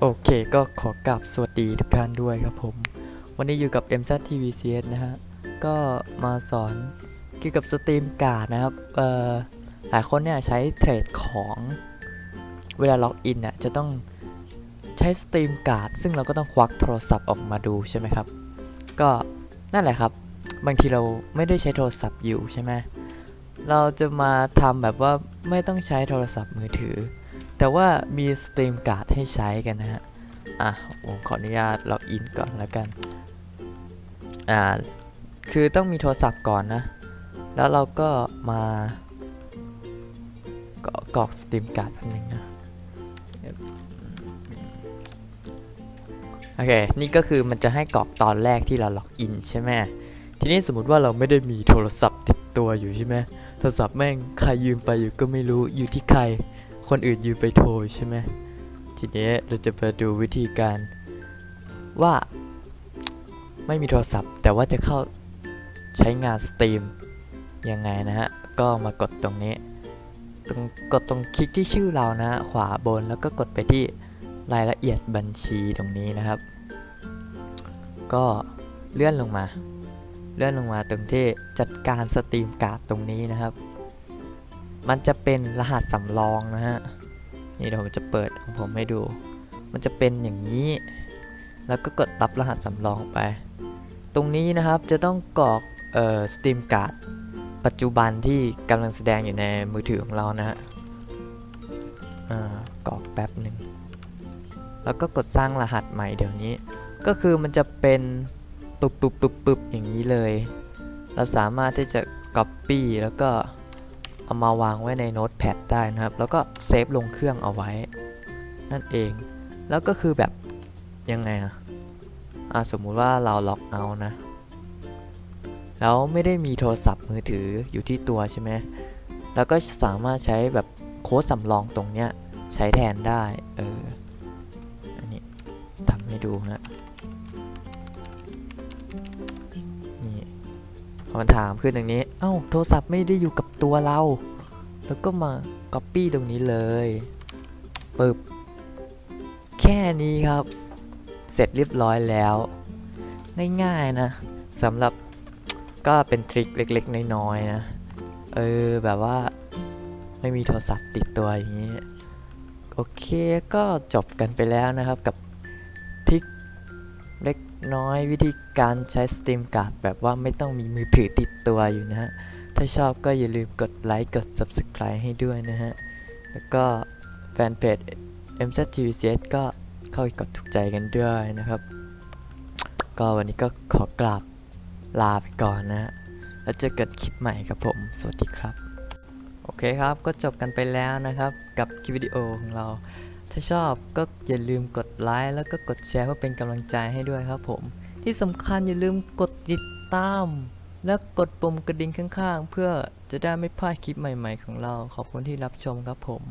โอเคก็ขอกราบสวัสดีทุกท่านด้วยครับผม วันนี้อยู่กับ MZTVCS นะฮะ ก็มาสอนเกี่ยวกับสตรีมการ์ดนะครับ เอ่อ หลายคนเนี่ยใช้เทรดของเวลาล็อกอินเนี่ยจะต้องใช้สตรีมการ์ดซึ่งเราก็ต้องควักโทรศัพท์ออกมาดูใช่ไหมครับ ก็นั่นแหละครับ บางทีเราไม่ได้ใช้โทรศัพท์อยู่ใช่ไหมเราจะมาทำแบบว่าไม่ต้องใช้โทรศัพท์มือถือ แต่ว่ามีสตรีมการ์ดให้ใช้กันนะฮะ อะ ผมขออนุญาตล็อกอินก่อนแล้วกัน อ่า คือต้องมีโทรศัพท์ก่อนนะ แล้วเราก็มากกรอกสตรีมการ์ดแป๊บนึงนะ โอเค นี่ก็คือมันจะให้กรอกตอนแรกที่เราล็อกอินใช่ไหม ทีนี้สมมติว่าเราไม่ได้มีโทรศัพท์ติดตัวอยู่ใช่ไหม โทรศัพท์แม่งใครยืมไปอยู่ก็ไม่รู้ อยู่ที่ใคร คนอื่นยืมไปโทรใช่ไหมทีนี้เราจะมาดูวิธีการว่าไม่มีโทรศัพท์ แต่ว่าจะเข้าใช้งานสตรีมยังไงนะฮะ ก็มากดตรงนี้ตรงกดตรงคลิกที่ชื่อเรานะฮะขวาบนแล้วก็กดไปที่รายละเอียดบัญชีตรงนี้นะครับ ก็เลื่อนลงมา เลื่อนลงมาตรงที่จัดการสตรีมการ์ดตรงนี้นะครับ มันจะเป็นรหัสสำรองนะฮะ นี่เดี๋ยวผมจะเปิดของผมให้ดู มันจะเป็นอย่างนี้ แล้วก็กดรับรหัสสำรองไป ตรงนี้นะครับจะต้องกรอกเอ่อสตรีมการ์ดปัจจุบันที่กำลังแสดงอยู่ในมือถือของเรานะฮะอ่ากรอกแป๊บหนึ่ง แล้วก็กดสร้างรหัสใหม่เดี๋ยวนี้ ก็คือมันจะเป็นปึ๊บปึ๊บปึ๊บปึ๊บอย่างนี้เลย เราสามารถที่จะ Copy แล้วก็ เอามาวางไว้ในโน้ตแพดได้นะครับ แล้วก็เซฟลงเครื่องเอาไว้ นั่นเอง แล้วก็คือแบบยังไงอะอะสมมุติว่าเราล็อกเอานะ แล้วไม่ได้มีโทรศัพท์มือถืออยู่ที่ตัวใช่ไหมแล้วก็สามารถใช้แบบโค้ดสำรองตรงเนี้ยใช้แทนได้ เออ อันนี้ทำให้ดูฮะ พอมันถามขึ้นตรงนี้ เอ้า โทรศัพท์ไม่ได้อยู่กับตัวเรา แล้วก็มา Copy ตรงนี้เลยปึ๊บ แค่นี้ครับ เสร็จเรียบร้อยแล้ว ง่ายๆนะสำหรับก็เป็นทริคเล็กๆ น้อยๆนะ เออ แบบว่าไม่มีโทรศัพท์ติดตัวอย่างนี้ โอเคก็จบกันไปแล้วนะครับกับทริคเล็ก น้อยวิธีการใช้สตรีมการ์ดแบบว่าไม่ต้องมีมือถือติดตัวอยู่นะฮะ ถ้าชอบก็อย่าลืมกดไลค์กด Subscribe ให้ด้วยนะฮะ แล้วก็แฟนเพจ MZTVCS ก็เข้าไปกดถูกใจกันด้วยนะครับ ก็วันนี้ก็ขอกราบลาไปก่อนนะฮะ แล้วเจอกันคลิปใหม่ครับผม สวัสดีครับ โอเคครับก็จบกันไปแล้วนะครับกับคลิปวิดีโอของเรา ถ้าชอบก็อย่าลืมกดไลค์แล้วก็กดแชร์เพื่อเป็นกำลังใจให้ด้วยครับผม ที่สำคัญอย่าลืมกดติดตาม และกดปุ่มกระดิ่งข้างๆ เพื่อจะได้ไม่พลาดคลิปใหม่ๆของเรา ขอบคุณที่รับชมครับผม